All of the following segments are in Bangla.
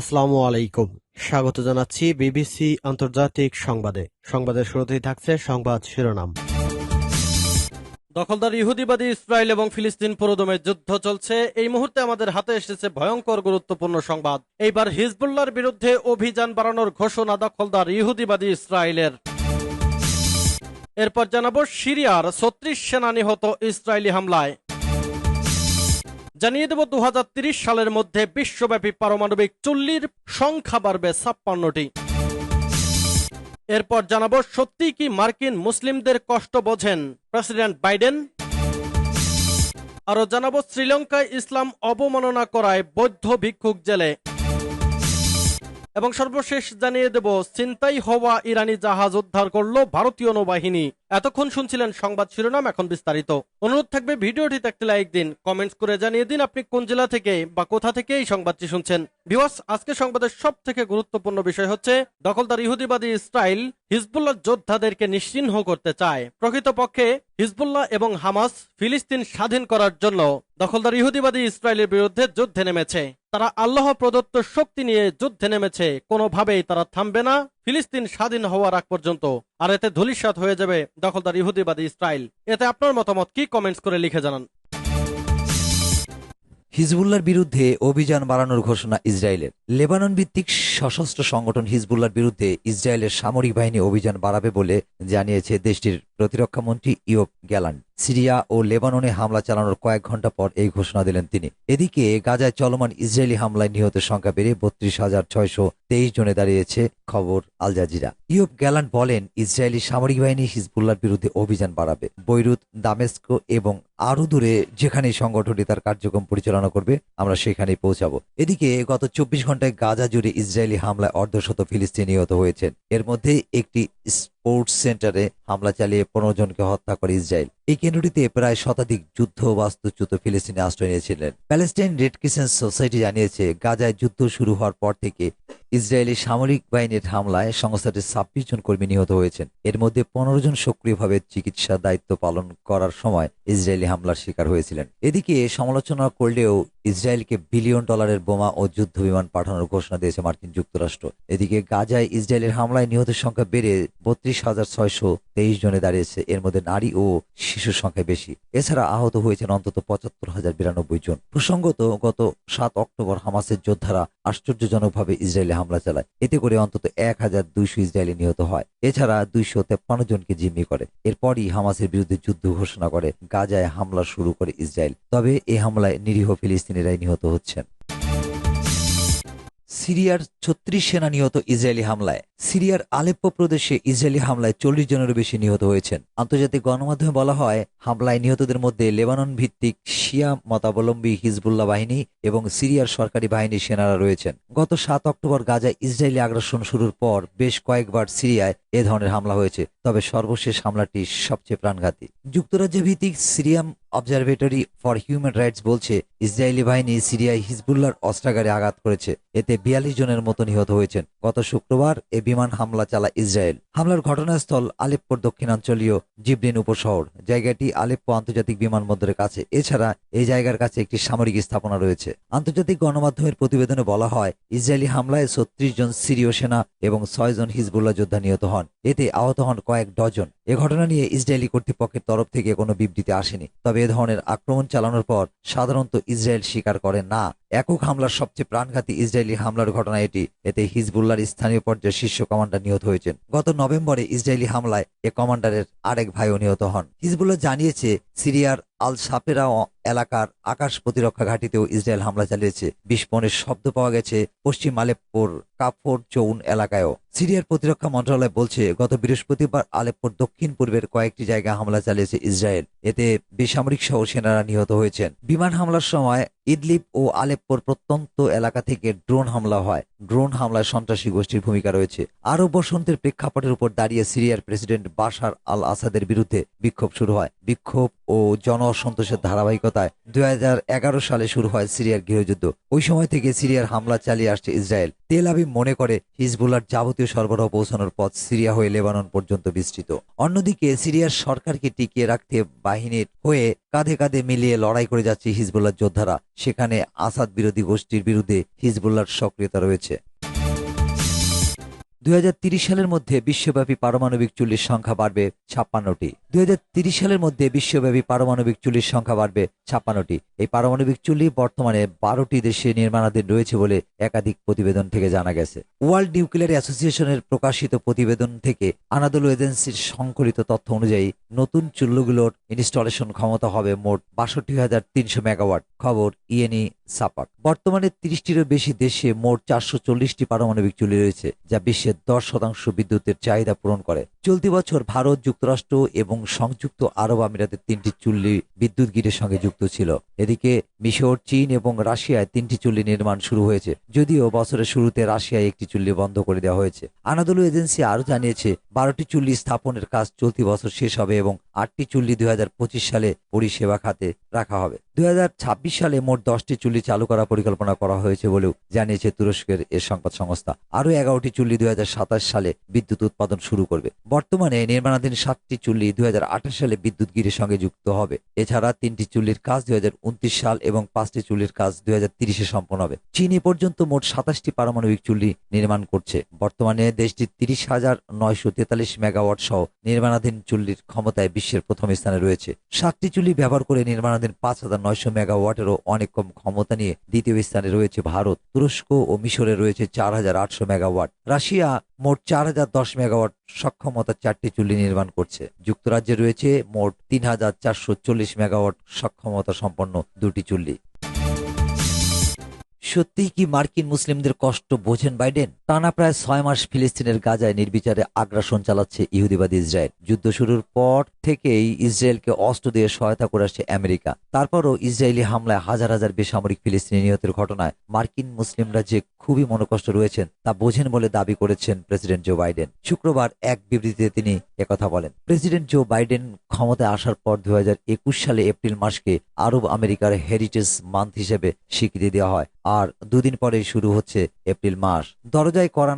আসসালামু আলাইকুম। স্বাগত জানাচ্ছি বিবিসি আন্তর্জাতিক সংবাদে। সংবাদের শুরুতেই থাকছে সংবাদ শিরোনাম। দখলদার ইহুদিবাদী ইসরায়েল এবং ফিলিস্তিন পুরোদমে যুদ্ধ চলছে। এই মুহূর্তে আমাদের হাতে এসেছে ভয়ঙ্কর গুরুত্বপূর্ণ সংবাদ। এইবার হিজবুল্লার বিরুদ্ধে অভিযান বাড়ানোর ঘোষণা দখলদার ইহুদিবাদী ইসরায়েলের। এরপর জানাব সিরিয়ার ছত্রিশ সেনা নিহত ইসরায়েলি হামলায়। জানিয়ে দেব দু সালের মধ্যে বিশ্বব্যাপী পারমাণবিক চুল্লির সংখ্যা বাড়বে ছাপ্পান্নটি। এরপর জানাব, সত্যি কি মার্কিন মুসলিমদের কষ্ট বোঝেন প্রেসিডেন্ট বাইডেন? আরও জানাব, শ্রীলঙ্কায় ইসলাম অবমাননা করায় বৌদ্ধ ভিক্ষুক জেলে। এবং সর্বশেষ জানিয়ে দেব চিন্তাই হওয়া ইরানি জাহাজ উদ্ধার করল ভারতীয় নৌবাহিনী। এতক্ষণ শুনছিলেন সংবাদ শিরোনাম, এখন বিস্তারিত। অনুরোধ থাকবে ভিডিওটিতে একটি লাইক দিন কমেন্টস করে জানিয়ে দিন আপনি কোন জেলা থেকে বা কোথা থেকে এই সংবাদটি শুনছেন। ভিওয়াস আজকে সংবাদের সব থেকে গুরুত্বপূর্ণ বিষয় হচ্ছে, দখলদার ইহুদিবাদী ইসরায়েল হিজবুল্লাহ যোদ্ধাদেরকে নিশ্চিহ্ন করতে চায়। প্রকৃতপক্ষে হিজবুল্লাহ এবং হামাস ফিলিস্তিন স্বাধীন করার জন্য দখলদার ইহুদিবাদী ইসরায়েলের বিরুদ্ধে যুদ্ধে নেমেছে। তারা আল্লাহ প্রদত্ত শক্তি নিয়ে যুদ্ধে নেমেছে। কোনোভাবেই তারা থামবে না। ফিলিস্তিন স্বাধীন হওয়ার আগ পর্যন্ত, আর এতে ধুলিস্বাদ হয়ে যাবে দখলদার ইহুদিবাদী ইসরায়েল। এতে আপনার মতামত কি কমেন্টস করে লিখে জানান। হিজবুল্লার বিরুদ্ধে অভিযান বাড়ানোর ঘোষণা ইসরায়েলের। লেবানন ভিত্তিক সশস্ত্র সংগঠন হিজবুল্লার বিরুদ্ধে ইসরায়েলের সামরিক বাহিনী অভিযান বাড়াবে বলে জানিয়েছে দেশটির প্রতিরক্ষা মন্ত্রী ইয়োব সিরিয়া ও লেবাননে হামলা চালানোর কয়েক ঘণ্টা পর এই ঘোষণা দিলেন তিনি। এদিকে গাজায় চলমান ইসরায়েলি হামলায় নিহতের সংখ্যা বেড়ে বত্রিশ হাজার ছয়শো তেইশ জনে দাঁড়িয়েছে, খবর আল জাজিরা। ইয়োব গ্যালান বলেন, ইসরায়েলি সামরিক বাহিনী হিজবুল্লার বিরুদ্ধে অভিযান বাড়াবে। বৈরুত, দামেস্কো এবং আরও দূরে যেখানে সংগঠনটি তার কার্যক্রম পরিচালনা করবে, আমরা সেখানেই পৌঁছাবো। এদিকে গত চব্বিশ ঘন্টায় গাজা জুড়ে ইসরায়েলি হামলায় অর্ধশত ফিলিস্তিনি নিহত হয়েছেন। এর মধ্যে একটি স্পোর্টস সেন্টারে হামলা চালিয়ে পনেরো জনকে হত্যা করে ইসরায়েল। এই কেন্দ্রটিতে প্রায় শতাধিক যুদ্ধ বাস্তুচ্যুত ফিলিস্তিনি আশ্রয় নিয়েছিলেন। প্যালেস্টাইন রেড ক্রিসেন্ট সোসাইটি জানিয়েছে, গাজায় যুদ্ধ শুরু হওয়ার পর থেকে ইসরায়েলি সামরিক বাহিনীর হামলায় সংস্থাটির ছাব্বিশ জন কর্মী নিহত হয়েছেন। এর মধ্যে পনেরো জন সক্রিয়ভাবে চিকিৎসা দায়িত্ব পালন করার সময় ইসরায়েলি হামলার শিকার হয়েছিলেন। এদিকে সমালোচনা করলেও ইসরায়েলকে বিলিয়ন ডলারের বোমা ও যুদ্ধ বিমান পাঠানোর ঘোষণা দিয়েছে মার্কিন যুক্তরাষ্ট্র। এদিকে গাজায় ইসরায়েলের হামলায় নিহতের সংখ্যা বেড়ে বত্রিশ হাজার ছয়শো তেইশ জনে দাঁড়িয়েছে। এর মধ্যে নারী ও শিশুর সংখ্যা বেশি। এছাড়া আহত হয়েছেন অন্তত পঁচাত্তর হাজার বিরানব্বই জন। প্রসঙ্গত গত সাত অক্টোবর হামাসের যোদ্ধারা আশ্চর্যজনকভাবে ইসরায়েলে হামলা চালায়। এতে করে অন্তত এক হাজার দুইশো ইসরায়েলি নিহত হয়। এছাড়া দুইশো তেপ্পান্ন জনকে জিম্মি করে। এরপরই হামাসের বিরুদ্ধে যুদ্ধ ঘোষণা করে, গাজায় হামলা শুরু করে ইসরায়েল। তবে এই হামলায় নিরীহ ফিলিস্তিনিরাই নিহত হচ্ছেন। সিরিয়ার ছত্রিশ সেনা নিহত ইসরায়েলি হামলায়। সিরিয়ার আলেপ্পো প্রদেশে ইসরায়েলি হামলায় চল্লিশ জনেরও বেশি নিহত হয়েছেন। আন্তর্জাতিক গণমাধ্যমে বলা হয়, হামলায় নিহতদের মধ্যে লেবানন ভিত্তিক শিয়া মতাবলম্বী হিজবুল্লাহ বাহিনী এবং সিরিয়ার সরকারি বাহিনীর সেনারা রয়েছেন। গত সাত অক্টোবর গাজায় ইসরায়েলি আগ্রাসন শুরুর পর বেশ কয়েকবার সিরিয়ায় এ ধরনের হামলা হয়েছে, তবে সর্বশেষ হামলাটি সবচেয়ে প্রাণঘাতী। যুক্তরাজ্য ভিত্তিক Syrian Observatory for Human Rights বলছে ইসরায়েলি বাহিনী সিরিয়ায় হিজবুল্লার অস্ত্রাগারে আঘাত করেছে। এতে বিয়াল্লিশ জনের মতো নিহত হয়েছেন। গত শুক্রবার এ বিমান হামলা চালায় ইসরায়েল। হামলার ঘটনাস্থল আলেপ্পোর দক্ষিণাঞ্চলীয় জিবরিন উপশহর। জায়গাটি আলেপ্পো আন্তর্জাতিক বিমানবন্দরের কাছে। এছাড়া এই জায়গার কাছে একটি সামরিক স্থাপনা রয়েছে। আন্তর্জাতিক গণমাধ্যমের প্রতিবেদনে বলা হয়, ইসরায়েলি হামলায় ছত্রিশ জন সিরীয় সেনা এবং ছয় জন হিজবুল্লাহ যোদ্ধা নিহত হন। এতে আহত হন কয়েক ডজন। এ ঘটনা নিয়ে ইসরায়েলি কর্তৃপক্ষের তরফ থেকে কোনো বিবৃতি আসেনি। তবে এ ধরনের আক্রমণ চালানোর পর সাধারণত ইসরায়েল স্বীকার করে না। একক হামলার সবচেয়ে প্রাণঘাতী ইসরায়েলি হামলার ঘটনা এটি। এতে হিজবুল্লার স্থানীয় পর্যায়ের শীর্ষ কমান্ডার নিহত হয়েছেন। গত নভেম্বরে ইসরায়েলি হামলায় এ কমান্ডারের আরেক ভাইও নিহত হন। হিজবুল্লাহ জানিয়েছে, সিরিয়ার আল সাপেরা এলাকার আকাশ প্রতিরক্ষা ঘাটিতেও ইসরায়েল হামলা চালিয়েছে। বিস্ফোরণের শব্দ পাওয়া গেছে পশ্চিম আলেপ্পোর কাফোর চৌন এলাকায়ও। সিরিয়ার প্রতিরক্ষা মন্ত্রণালয় বলছে, গত বৃহস্পতিবার আলেপ্পোর দক্ষিণ পূর্বের কয়েকটি জায়গায় হামলা চালিয়েছে ইসরায়েল। এতে বেসামরিক সহ সেনারা নিহত হয়েছেন। বিমান হামলার সময় ইদলিব ও আলেপ্পোর প্রত্যন্ত এলাকা থেকে ড্রোন হামলা হয়। ড্রোন হামলায় সন্ত্রাসী গোষ্ঠীর ভূমিকা রয়েছে। আরব বসন্তের প্রেক্ষাপটের উপর দাঁড়িয়ে সিরিয়ার প্রেসিডেন্ট বাশার আল আসাদের বিরুদ্ধে বিক্ষোভ শুরু হয়। বিক্ষোভ ও জন অসন্তোষের ধারাবাহিকতায় দুই হাজার এগারো সালে শুরু হয় সিরিয়ার গৃহযুদ্ধ। ওই সময় থেকে সিরিয়ার হামলা চালিয়ে আসছে ইসরায়েল। তেল মনে করে হিজবুল্লার যাবতীয় সরবরাহ পৌঁছানোর পথ সিরিয়া হয়ে লেবানন পর্যন্ত বিস্তৃত। অন্যদিকে সিরিয়ার সরকারকে টিকিয়ে রাখতে বাহিনীর হয়ে কাঁধে কাঁধে মিলিয়ে লড়াই করে যাচ্ছে হিজবুল্লাহ যোদ্ধারা। সেখানে আসাদ বিরোধী গোষ্ঠীর বিরুদ্ধে হিজবুল্লাহর সক্রিয়তা রয়েছে। দুই সালের মধ্যে বিশ্বব্যাপী পারমাণবিক চুল্লির সংখ্যা বাড়বে ছাপ্পান্নটি। দুই সালের মধ্যে বিশ্বব্যাপী পারমাণবিক চুল্লির সংখ্যা বাড়বে ছাপ্পান্নটি। এই পারমাণবিক চুল্লি বর্তমানে বারোটি দেশে নির্মাণাধীন রয়েছে বলে একাধিক প্রতিবেদন থেকে জানা গেছে। ওয়ার্ল্ড নিউক্লিয়ার অ্যাসোসিয়েশনের প্রকাশিত প্রতিবেদন থেকে আনাদুল এজেন্সির সংকলিত তথ্য অনুযায়ী নতুন চুল্লুগুলোর ইনস্টলেশন ক্ষমতা হবে মোট বাষট্টি হাজার তিনশো মেগাওয়াট। খবর ইএনই সাপাক। বর্তমানে তিরিশটিরও বেশি দেশে মোট চারশো চল্লিশটি পারমাণবিক চুল্লি রয়েছে, যা বিশ্বের দশ শতাংশ বিদ্যুতের চাহিদা পূরণ করে। চলতি বছর ভারত যুক্তরাষ্ট্র এবং সংযুক্ত আরব আমিরাতের তিনটি চুল্লি বিদ্যুৎ গ্রিডের সঙ্গে যুক্ত ছিল। এদিকে মিশর, চীন এবং রাশিয়ায় তিনটি চুল্লি নির্মাণ শুরু হয়েছে। যদিও বছরের শুরুতে রাশিয়ায় একটি চুল্লি বন্ধ করে দেওয়া হয়েছে। আনাদুলু এজেন্সি আরও জানিয়েছে, বারোটি চুল্লি স্থাপনের কাজ চলতি বছর শেষ হবে এবং আটটি চুল্লি দুই হাজার পঁচিশ সালে পরিষেবা খাতে রাখা হবে। দুই হাজার ছাব্বিশ সালে মোট দশটি চুল্লি চালু করার পরিকল্পনা করা হয়েছে বলেও জানিয়েছে তুরস্কের এ সংবাদ সংস্থা। আরও এগারোটি চুল্লি দুই হাজার সাতাশ সালে বিদ্যুৎ উৎপাদন শুরু করবে। বর্তমানে নির্মাণাধীন সাতটি চুল্লি দুই সালে বিদ্যুৎ গিরির সঙ্গে যুক্ত হবে। এছাড়া তিনটি চুল্লির কাজ দুই সাল এবং পাঁচটি চুল্লির কাজ দুই হাজার সম্পন্ন হবে। চীন পর্যন্ত মোট সাতাশটি পারমাণবিক চুল্লি নির্মাণ করছে। বর্তমানে দেশটি তিরিশ হাজার নয়শো তেতাল্লিশ মেগাওয়াট সহ নির্মাণাধীন চুল্লির ক্ষমতায় বিশ্বের প্রথম স্থানে রয়েছে। সাতটি চুল্লি ব্যবহার করে নির্মাণাধীন পাঁচ হাজার নয়শো মেগাওয়াটেরও অনেক কম ক্ষমতা নিয়ে দ্বিতীয় স্থানে রয়েছে ভারত। তুরস্ক ও মিশরে রয়েছে চার হাজার আটশো মেগাওয়াট। রাশিয়া মোট চার হাজার দশ মেগাওয়াট সক্ষমতার চারটি চুল্লি নির্মাণ করছে। যুক্তরাজ্যে রয়েছে মোট তিন হাজার চারশো চল্লিশ মেগাওয়াট সক্ষমতা সম্পন্ন দুটি চুল্লি। সত্যিই কি মার্কিন মুসলিমদের কষ্ট বোঝেন বাইডেন? টানা প্রায় ছয় মাস ফিলিস্তিনের গাজায় নির্বিচারে আগ্রাসন চালাচ্ছে ইহুদিবাদী ইসরায়েল। যুদ্ধ শুরুর পর থেকেই ইসরায়েলকে অস্ত্র দিয়ে সহায়তা করে আসছে আমেরিকা। তারপরও ইসরায়েলি হামলায় হাজার হাজার বেসামরিক ফিলিস্তিনি নিহতের ঘটনায় মার্কিন মুসলিমরা যে খুবই মনোকষ্ট রয়েছেন, তা বোঝেন বলে দাবি করেছেন প্রেসিডেন্ট জো বাইডেন। শুক্রবার এক বিবৃতিতে তিনি একথা বলেন, প্রেসিডেন্ট জো বাইডেন ক্ষমতায় আসার পর দু হাজার একুশ সালে এপ্রিল মাসকে আরব আমেরিকার হেরিটেজ মান্থ হিসেবে স্বীকৃতি দেওয়া হয়, আর দুদিন পরে শুরু হচ্ছে এপ্রিল মাস। দরজায় করা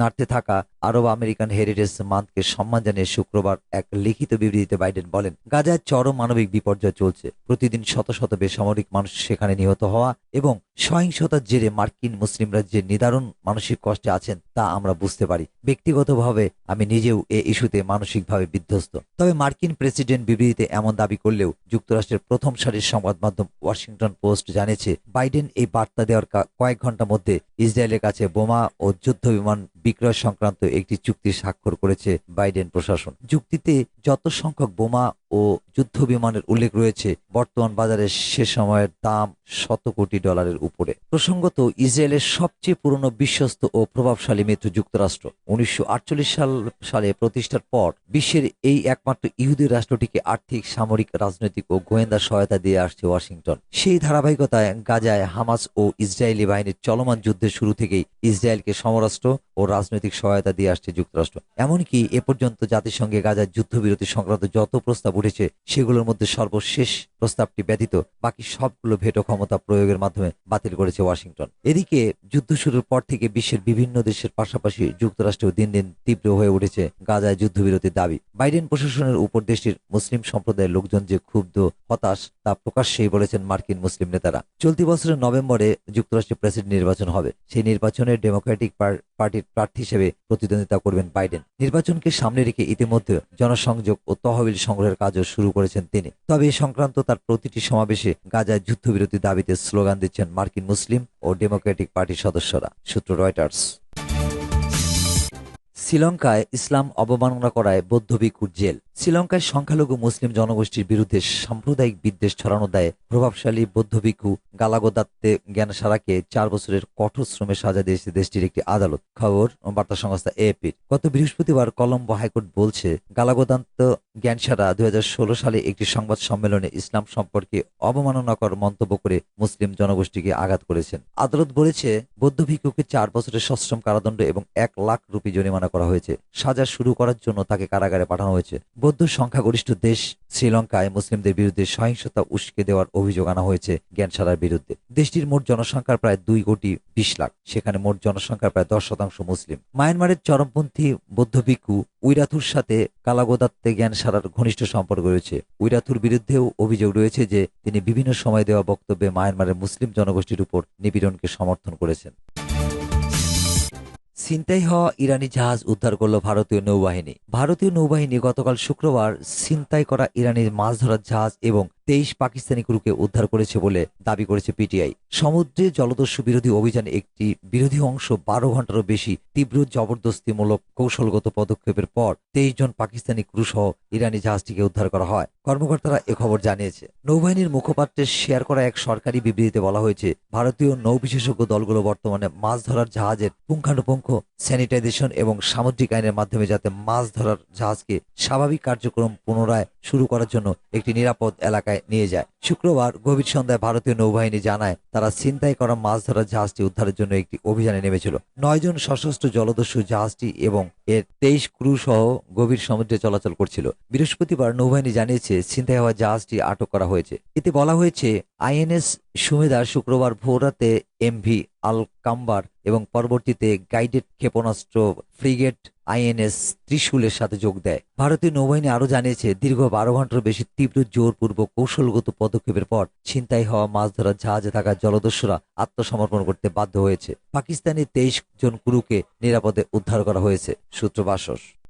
নাড়তে থাকা আরব আমেরিকান হেরিটেজ মান্থকে সম্মান জানিয়ে শুক্রবার এক লিখিত বিবৃতিতে বাইডেন বলেন, গাজায় চরম মানবিক বিপর্যয় চলছে। প্রতিদিন শত শত বেসামরিক মানুষ সেখানে নিহত হওয়া এবং সহিংসতার জেরে মার্কিন মুসলিমরা যে নিদারুণ মানসিক কষ্টে আছেন তা আমরা বুঝতে পারি। ব্যক্তিগতভাবে আমি নিজেও এ ইস্যুতে মানসিকভাবে বিধ্বস্ত। তবে মার্কিন প্রেসিডেন্ট বিবৃতিতে এমন দাবি করলেও যুক্তরাষ্ট্রের প্রথম সারির সংবাদ মাধ্যম ওয়াশিংটন পোস্ট জানিয়েছে, বাইডেন এই বার্তা দেওয়ার কয়েক ঘণ্টার মধ্যে ইসরায়েলের কাছে বোমা ও যুদ্ধ বিমান বিক্রয় সংক্রান্ত একটি চুক্তি স্বাক্ষর করেছে বাইডেন প্রশাসন। চুক্তিতে যত সংখ্যক বোমা ও যুদ্ধ বিমানের উল্লেখ রয়েছে, বর্তমান বাজারে সে সময়ের দাম শত কোটি ডলারের উপরে। প্রসঙ্গত, ইসরায়েলের সবচেয়ে পুরনো বিশ্বস্ত ও প্রভাবশালী মিত্র যুক্তরাষ্ট্র। উনিশশো সাল, সালে প্রতিষ্ঠার পর বিশ্বের এই একমাত্র ইহুদি রাষ্ট্রটিকে আর্থিক, সামরিক, রাজনৈতিক ও গোয়েন্দা সহায়তা দিয়ে আসছে ওয়াশিংটন। সেই ধারাবাহিকতায় গাজায় হামাস ও ইসরায়েলি বাহিনীর চলমান যুদ্ধের শুরু থেকেই ইসরায়েলকে সমরাষ্ট্র ও রাজনৈতিক সহায়তা দিয়ে আসছে যুক্তরাষ্ট্র। এমনকি এ পর্যন্ত জাতিসংঘে গাজার যুদ্ধবিরতি সংক্রান্ত যত প্রস্তাব উঠেছে, সেগুলোর মধ্যে সর্বশেষ প্রস্তাবটি ব্যতীত বাকি সবগুলো ভেটো ক্ষমতা প্রয়োগের মাধ্যমে বাতিল করেছে ওয়াশিংটন। এদিকে যুদ্ধ শুরুর পর থেকে বিশ্বের বিভিন্ন দেশের পাশাপাশি যুক্তরাষ্ট্রেও দিন দিন তীব্র হয়ে উঠেছে গাজায় যুদ্ধবিরতির দাবি। বাইডেন প্রশাসনের উপর দেশটির মুসলিম সম্প্রদায়ের লোকজন যে ক্ষুব্ধ, হতাশ, তা প্রকাশ্যেই বলেছেন মার্কিন মুসলিম নেতারা। চলতি বছরের নভেম্বরে যুক্তরাষ্ট্রের প্রেসিডেন্ট নির্বাচন হবে। সেই নির্বাচনে ডেমোক্রেটিক পার্টির প্রার্থী হিসেবে প্রতিদ্বন্দ্বিতা করবেন বাইডেন। নির্বাচনকে সামনে রেখে ইতিমধ্যে জনসংযোগ ও তহবিল সংগ্রহের কাজও শুরু করেছেন তিনি। তবে এ সংক্রান্ত তার প্রতিটি সমাবেশে গাজায় যুদ্ধবিরতি দাবিতে স্লোগান দিচ্ছেন মার্কিন মুসলিম ও ডেমোক্রেটিক পার্টির সদস্যরা। সূত্র রয়টার্স। শ্রীলঙ্কায় ইসলাম অবমাননা করায় বৌদ্ধ ভিক্ষুর জেল। শ্রীলঙ্কায় সংখ্যালঘু মুসলিম জনগোষ্ঠীর বিরুদ্ধে সাম্প্রদায়িক বিদ্বেষ ছড়ানো দেয় প্রভাবশালী বৌদ্ধ ভিক্ষু গালাগোদাত্তে জ্ঞানসারাকে চার বছরের কঠোর শ্রমে সাজা দিয়েছে দেশটির একটি আদালত। খবর বার্তা সংস্থা এপির গত বৃহস্পতিবার কলম্বো হাইকোর্ট বলছে, গালাগোদান্ত জ্ঞানসারা দুই সালে একটি সংবাদ সম্মেলনে ইসলাম সম্পর্কে অবমাননাকর মন্তব্য করে মুসলিম জনগোষ্ঠীকে আঘাত করেছেন। আদালত বলেছে বৌদ্ধ ভিক্ষুকে চার বছরের সশ্রম কারাদণ্ড এবং এক লাখ রুপি জরিমানা করা হয়েছে। সাজা শুরু করার জন্য তাকে কারাগারে পাঠানো হয়েছে। বৌদ্ধ সংখ্যাগরিষ্ঠ দেশ শ্রীলঙ্কায় মুসলিমদের বিরুদ্ধে সহিংসতা উস্কে দেওয়ার অভিযোগ আনা হয়েছে জ্ঞানসারার বিরুদ্ধে। দেশটির মোট জনসংখ্যার প্রায় দুই কোটি বিশ লাখ। সেখানে মোট জনসংখ্যার প্রায় দশ শতাংশ মুসলিম। মায়ানমারের চরমপন্থী বৌদ্ধ ভিক্ষু উইরাথুর সাথে কালাগোদাত্তে জ্ঞানসারার ঘনিষ্ঠ সম্পর্ক রয়েছে। উইরাথুর বিরুদ্ধেও অভিযোগ রয়েছে যে তিনি বিভিন্ন সময় দেওয়া বক্তব্যে মায়ানমারের মুসলিম জনগোষ্ঠীর উপর নিপীড়নকে সমর্থন করেছেন। ছিনতাই হওয়া ইরানি জাহাজ উদ্ধার করল ভারতীয় নৌবাহিনী। ভারতীয় নৌবাহিনী গতকাল শুক্রবার ছিনতাই করা ইরানির মাছ ধরার জাহাজ এবং তেইশ পাকিস্তানি ক্রুকে উদ্ধার করেছে বলে দাবি করেছে পিটিআই। সমুদ্রে জলদস্যু বিরোধী অভিযান একটি বিরোধী অংশ বারো ঘন্টারও বেশি তীব্র জবরদস্তিমূলক কৌশলগত পদক্ষেপের পর তেইশ জন পাকিস্তানি ক্রু সহ ইরানি জাহাজটিকে উদ্ধার করা হয়। কর্মকর্তারা খবর জানিয়েছে। নৌবাহিনীর মুখপাত্রের শেয়ার করা এক সরকারি বিবৃতিতে বলা হয়েছে, ভারতীয় নৌ বিশেষজ্ঞ দলগুলো বর্তমানে মাছ ধরার জাহাজের পুঙ্খানুপুঙ্খ স্যানিটাইজেশন এবং সামুদ্রিক আইনের মাধ্যমে যাতে মাছ ধরার জাহাজকে স্বাভাবিক কার্যক্রম পুনরায় শুরু করার জন্য একটি নিরাপদ এলাকায় নিয়ে যায়। শুক্রবার গভীর সন্ধ্যায় ভারতীয় নৌবাহিনী জানায়, তারা ছিনতাই করা মাছ ধরার জাহাজটি উদ্ধারের জন্য একটি অভিযানে নেমেছিল। নয়জন সশস্ত্র জলদস্যু জাহাজটি এবং এর তেইশ ক্রু সহ গভীর সমুদ্রে চলাচল করছিল। বৃহস্পতিবার নৌবাহিনী জানিয়েছে, ছিনতাই হওয়া জাহাজটি আটক করা হয়েছে। এতে বলা হয়েছে, আইএনএস সুমেদার শুক্রবার ভোররাতে এমভি আল কাম্বার এবং পরবর্তীতে গাইডেড ক্ষেপণাস্ত্র ফ্রিগেট আইএনএস ত্রিশূলের সাথে যোগ দেয়। ভারতীয় নৌবাহিনী আরও জানিয়েছে, দীর্ঘ বারো ঘণ্টার বেশি তীব্র জোরপূর্বক কৌশলগত পদক্ষেপের পর ছিনতাই হওয়া মাছ ধরার জাহাজে থাকা জলদস্যুরা আত্মসমর্পণ করতে বাধ্য হয়েছে। পাকিস্তানি তেইশ জন ক্রুকে নিরাপদে উদ্ধার করা হয়েছে, সূত্র বাসস